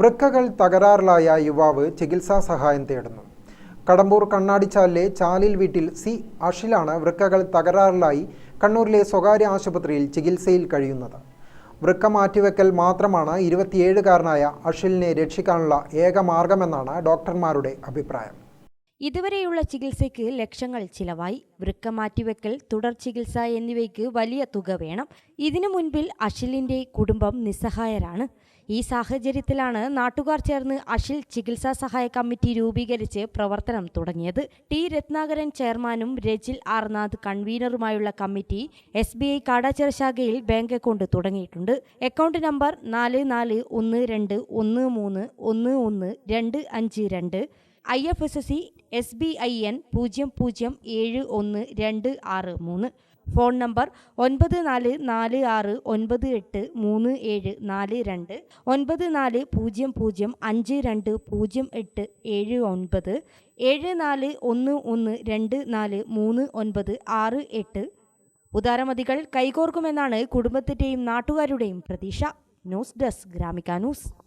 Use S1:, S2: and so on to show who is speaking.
S1: വൃക്കകൾ തകരാറിലായ യുവാവ് ചികിത്സാ സഹായം തേടുന്നു. കടമ്പൂർ കണ്ണാടിച്ചാലിലെ ചാലിൽ വീട്ടിൽ സി അഷിലാണ് വൃക്കകൾ തകരാറിലായി കണ്ണൂരിലെ സ്വകാര്യ ആശുപത്രിയിൽ ചികിത്സയിൽ കഴിയുന്നത്. വൃക്ക മാറ്റിവെക്കൽ മാത്രമാണ് ഇരുപത്തിയേഴുകാരനായ അഷിലിനെ രക്ഷിക്കാനുള്ള ഏക മാർഗമെന്നാണ് ഡോക്ടർമാരുടെ അഭിപ്രായം.
S2: ഇതുവരെയുള്ള ചികിത്സയ്ക്ക് ലക്ഷങ്ങൾ ചിലവായി. വൃക്ക മാറ്റിവെക്കൽ തുടർ ചികിത്സ എന്നിവയ്ക്ക് വലിയ തുക വേണം. ഇതിനു മുൻപിൽ അഷിലിന്റെ കുടുംബം നിസ്സഹായരാണ്. ഈ സാഹചര്യത്തിലാണ് നാട്ടുകാർ ചേർന്ന് അഷിൽ ചികിത്സാ സഹായ കമ്മിറ്റി രൂപീകരിച്ച് പ്രവർത്തനം തുടങ്ങിയത്. ടി. രത്നാകരൻ ചെയർമാനും രജിൽ ആർനാഥ് കൺവീനറുമായുള്ള committee S B I Kadachira ശാഖയിൽ ബാങ്ക് അക്കൗണ്ട് തുടങ്ങിയിട്ടുണ്ട്. അക്കൗണ്ട് നമ്പർ നാല് നാല് ഒന്ന് രണ്ട് ഒന്ന് മൂന്ന് ഒന്ന് ഒന്ന് രണ്ട് അഞ്ച് രണ്ട്. I F S S C S B I N പൂജ്യം പൂജ്യം ഏഴ് ഒന്ന് രണ്ട് ആറ് മൂന്ന്. ഫോൺ നമ്പർ ഒൻപത് നാല് നാല് ആറ് ഒൻപത് എട്ട് മൂന്ന് ഏഴ് നാല് രണ്ട്. ഒൻപത് നാല് പൂജ്യം പൂജ്യം അഞ്ച് രണ്ട് പൂജ്യം എട്ട് ഏഴ് ഒൻപത്. ഏഴ് നാല് ഒന്ന് ഒന്ന് രണ്ട് നാല് മൂന്ന് ഒൻപത് ആറ് എട്ട്. ഉദാരമതികൾ കൈകോർക്കുമെന്നാണ് കുടുംബത്തിന്റെയും നാട്ടുകാരുടെയും പ്രതീക്ഷ. News desk Gramika news.